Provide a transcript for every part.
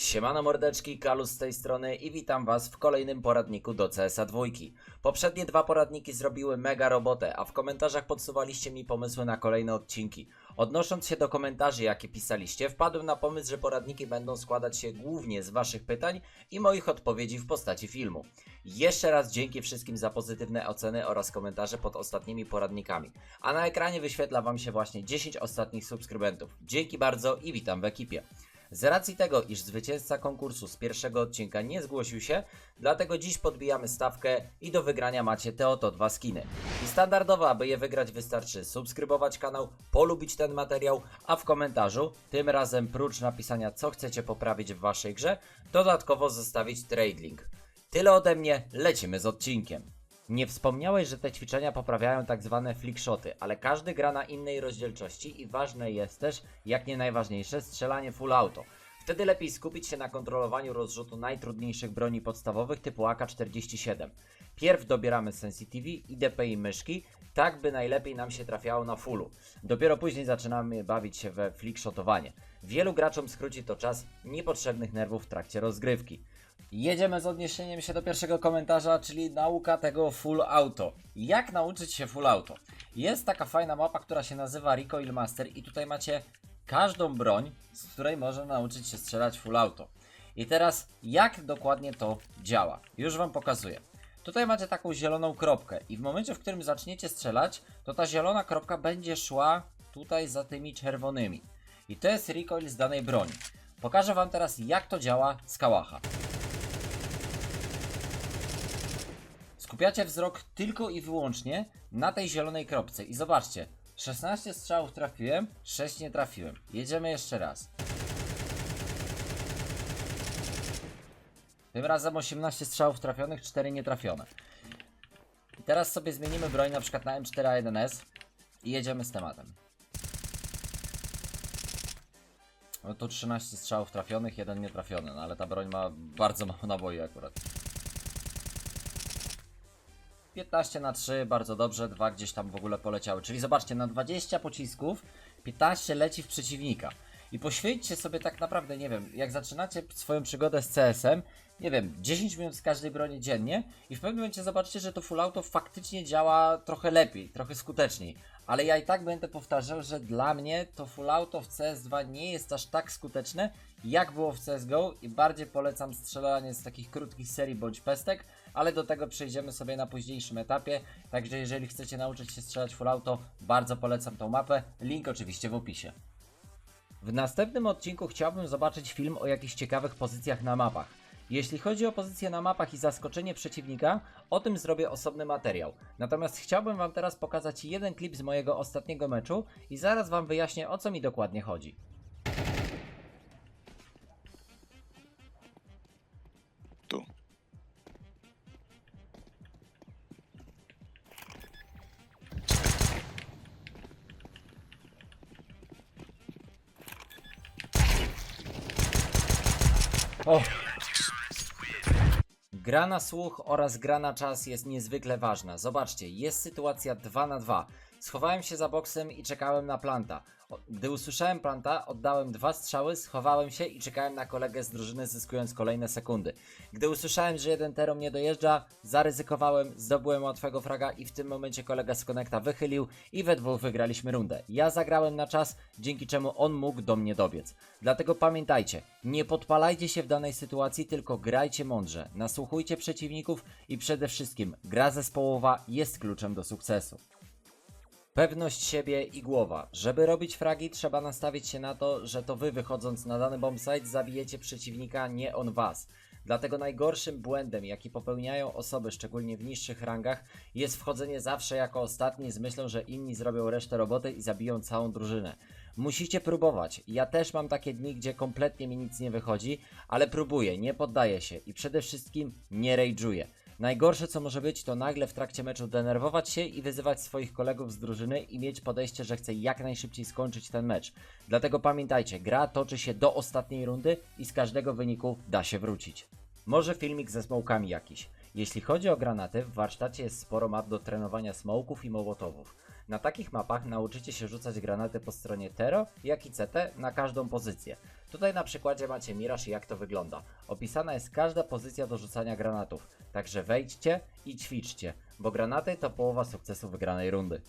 Siemano mordeczki, Kalus z tej strony i witam was w kolejnym poradniku do CSA dwójki. Poprzednie dwa poradniki zrobiły mega robotę, a w komentarzach podsuwaliście mi pomysły na kolejne odcinki. Odnosząc się do komentarzy, jakie pisaliście, wpadłem na pomysł, że poradniki będą składać się głównie z waszych pytań i moich odpowiedzi w postaci filmu. Jeszcze raz dzięki wszystkim za pozytywne oceny oraz komentarze pod ostatnimi poradnikami. A na ekranie wyświetla wam się właśnie 10 ostatnich subskrybentów. Dzięki bardzo i witam w ekipie. Z racji tego, iż zwycięzca konkursu z pierwszego odcinka nie zgłosił się, dlatego dziś podbijamy stawkę i do wygrania macie te oto dwa skiny. I standardowo, aby je wygrać wystarczy subskrybować kanał, polubić ten materiał, a w komentarzu, tym razem prócz napisania co chcecie poprawić w waszej grze, dodatkowo zostawić trade link. Tyle ode mnie, lecimy z odcinkiem. Nie wspomniałeś, że te ćwiczenia poprawiają tak zwane flickshoty, ale każdy gra na innej rozdzielczości i ważne jest też, jak nie najważniejsze, strzelanie full auto. Wtedy lepiej skupić się na kontrolowaniu rozrzutu najtrudniejszych broni podstawowych typu AK-47. Pierw dobieramy sensitivity i DPI myszki, tak by najlepiej nam się trafiało na fullu. Dopiero później zaczynamy bawić się we flickshotowanie. Wielu graczom skróci to czas niepotrzebnych nerwów w trakcie rozgrywki. Jedziemy z odniesieniem się do pierwszego komentarza, czyli nauka tego full auto. Jak nauczyć się full auto? Jest taka fajna mapa, która się nazywa Recoil Master i tutaj macie każdą broń, z której można nauczyć się strzelać full auto. I teraz jak dokładnie to działa? Już Wam pokazuję. Tutaj macie taką zieloną kropkę i w momencie, w którym zaczniecie strzelać, to ta zielona kropka będzie szła tutaj za tymi czerwonymi. I to jest recoil z danej broni. Pokażę Wam teraz jak to działa z kałacha. Skupiacie wzrok tylko i wyłącznie na tej zielonej kropce i zobaczcie, 16 strzałów trafiłem, 6 nie trafiłem. Jedziemy jeszcze raz. Tym razem 18 strzałów trafionych, 4 nietrafione. I teraz sobie zmienimy broń na przykład na M4A1S i jedziemy z tematem. No tu 13 strzałów trafionych, jeden nietrafiony, no ale ta broń ma bardzo mało naboi akurat. 15 na 3, bardzo dobrze, dwa gdzieś tam w ogóle poleciały. Czyli zobaczcie, na 20 pocisków 15 leci w przeciwnika. I poświęćcie sobie tak naprawdę, nie wiem, jak zaczynacie swoją przygodę z CS-em, nie wiem, 10 minut z każdej broni dziennie i w pewnym momencie zobaczycie, że to full auto faktycznie działa trochę lepiej, trochę skuteczniej. Ale ja i tak będę powtarzał, że dla mnie to full auto w CS2 nie jest aż tak skuteczne, jak było w CSGO i bardziej polecam strzelanie z takich krótkich serii bądź pestek, ale do tego przejdziemy sobie na późniejszym etapie. Także jeżeli chcecie nauczyć się strzelać full auto, bardzo polecam tą mapę. Link oczywiście w opisie. W następnym odcinku chciałbym zobaczyć film o jakichś ciekawych pozycjach na mapach. Jeśli chodzi o pozycje na mapach i zaskoczenie przeciwnika, o tym zrobię osobny materiał. Natomiast chciałbym Wam teraz pokazać jeden klip z mojego ostatniego meczu i zaraz Wam wyjaśnię o co mi dokładnie chodzi. O! Gra na słuch oraz gra na czas jest niezwykle ważna. Zobaczcie, jest sytuacja 2 na 2. Schowałem się za boksem i czekałem na planta. Gdy usłyszałem planta, oddałem dwa strzały, schowałem się i czekałem na kolegę z drużyny, zyskując kolejne sekundy. Gdy usłyszałem, że jeden tero mnie dojeżdża, zaryzykowałem, zdobyłem łatwego fraga i w tym momencie kolega z konekta wychylił i we dwóch wygraliśmy rundę. Ja zagrałem na czas, dzięki czemu on mógł do mnie dobiec. Dlatego pamiętajcie, nie podpalajcie się w danej sytuacji, tylko grajcie mądrze, nasłuchujcie przeciwników i przede wszystkim gra zespołowa jest kluczem do sukcesu. Pewność siebie i głowa. Żeby robić fragi, trzeba nastawić się na to, że to wy wychodząc na dany bombsite zabijecie przeciwnika, nie on was. Dlatego najgorszym błędem, jaki popełniają osoby, szczególnie w niższych rangach, jest wchodzenie zawsze jako ostatni z myślą, że inni zrobią resztę roboty i zabiją całą drużynę. Musicie próbować. Ja też mam takie dni, gdzie kompletnie mi nic nie wychodzi, ale próbuję, nie poddaję się i przede wszystkim nie rage'uję. Najgorsze co może być to nagle w trakcie meczu denerwować się i wyzywać swoich kolegów z drużyny i mieć podejście, że chce jak najszybciej skończyć ten mecz. Dlatego pamiętajcie, gra toczy się do ostatniej rundy i z każdego wyniku da się wrócić. Może filmik ze smokami jakiś. Jeśli chodzi o granaty, w warsztacie jest sporo map do trenowania smoków i mołotowów. Na takich mapach nauczycie się rzucać granaty po stronie Tero, jak i CT na każdą pozycję. Tutaj na przykładzie macie Miraż i jak to wygląda. Opisana jest każda pozycja do rzucania granatów, także wejdźcie i ćwiczcie, bo granaty to połowa sukcesu wygranej rundy.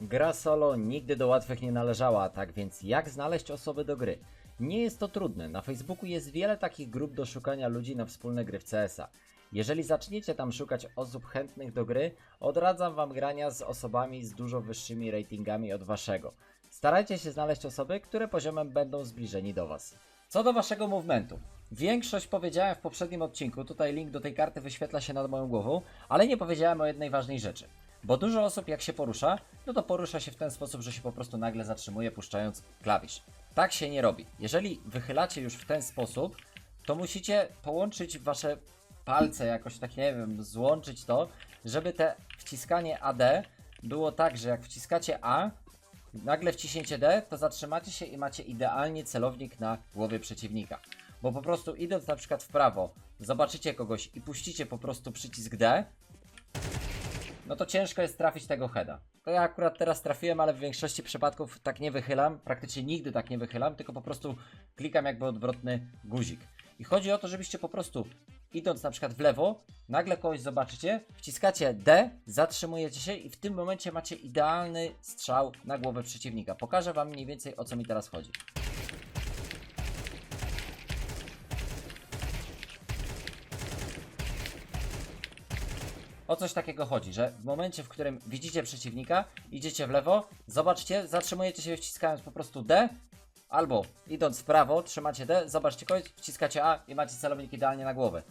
Gra solo nigdy do łatwych nie należała, tak więc jak znaleźć osoby do gry? Nie jest to trudne, na Facebooku jest wiele takich grup do szukania ludzi na wspólne gry w CS-a. Jeżeli zaczniecie tam szukać osób chętnych do gry, odradzam wam grania z osobami z dużo wyższymi ratingami od waszego. Starajcie się znaleźć osoby, które poziomem będą zbliżeni do was. Co do waszego movementu. Większość powiedziałem w poprzednim odcinku, tutaj link do tej karty wyświetla się nad moją głową, ale nie powiedziałem o jednej ważnej rzeczy. Bo dużo osób jak się porusza, no to porusza się w ten sposób, że się po prostu nagle zatrzymuje puszczając klawisz. Tak się nie robi. Jeżeli wychylacie już w ten sposób, to musicie połączyć wasze palce jakoś tak, nie wiem, złączyć to, żeby te wciskanie AD było tak, że jak wciskacie A, nagle wciśnięcie D, to zatrzymacie się i macie idealnie celownik na głowie przeciwnika. Bo po prostu idąc na przykład w prawo, zobaczycie kogoś i puścicie po prostu przycisk D, no to ciężko jest trafić tego heada. To ja akurat teraz trafiłem, ale w większości przypadków tak nie wychylam, praktycznie nigdy tak nie wychylam, tylko po prostu klikam jakby odwrotny guzik. I chodzi o to, żebyście po prostu idąc na przykład w lewo, nagle kogoś zobaczycie, wciskacie D, zatrzymujecie się i w tym momencie macie idealny strzał na głowę przeciwnika. Pokażę wam mniej więcej o co mi teraz chodzi. O coś takiego chodzi, że w momencie, w którym widzicie przeciwnika, idziecie w lewo, zobaczcie, zatrzymujecie się wciskając po prostu D, albo idąc w prawo, trzymacie D, zobaczcie kogoś, wciskacie A i macie celownik idealnie na głowę.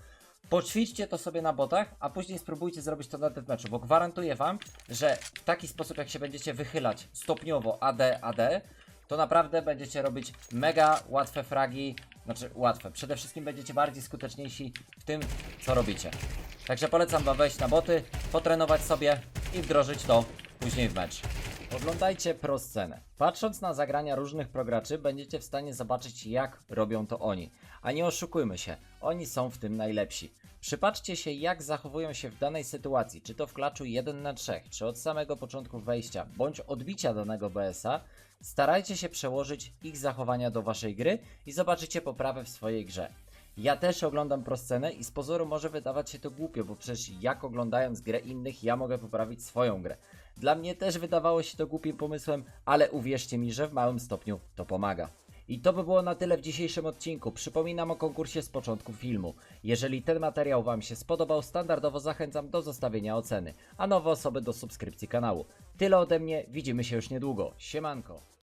Poćwiczcie to sobie na botach, a później spróbujcie zrobić to na deathmatchu, bo gwarantuję wam, że w taki sposób jak się będziecie wychylać stopniowo AD, AD, to naprawdę będziecie robić mega łatwe fragi, znaczy łatwe, przede wszystkim będziecie bardziej skuteczniejsi w tym, co robicie. Także polecam wam wejść na boty, potrenować sobie i wdrożyć to później w mecz. Oglądajcie pro scenę. Patrząc na zagrania różnych prograczy, będziecie w stanie zobaczyć, jak robią to oni. A nie oszukujmy się, oni są w tym najlepsi. Przypatrzcie się, jak zachowują się w danej sytuacji, czy to w klaczu 1 na 3, czy od samego początku wejścia, bądź odbicia danego BS-a. Starajcie się przełożyć ich zachowania do waszej gry i zobaczycie poprawę w swojej grze. Ja też oglądam proscenę i z pozoru może wydawać się to głupio, bo przecież jak oglądając grę innych, ja mogę poprawić swoją grę. Dla mnie też wydawało się to głupim pomysłem, ale uwierzcie mi, że w małym stopniu to pomaga. I to by było na tyle w dzisiejszym odcinku. Przypominam o konkursie z początku filmu. Jeżeli ten materiał Wam się spodobał, standardowo zachęcam do zostawienia oceny, a nowe osoby do subskrypcji kanału. Tyle ode mnie, widzimy się już niedługo. Siemanko.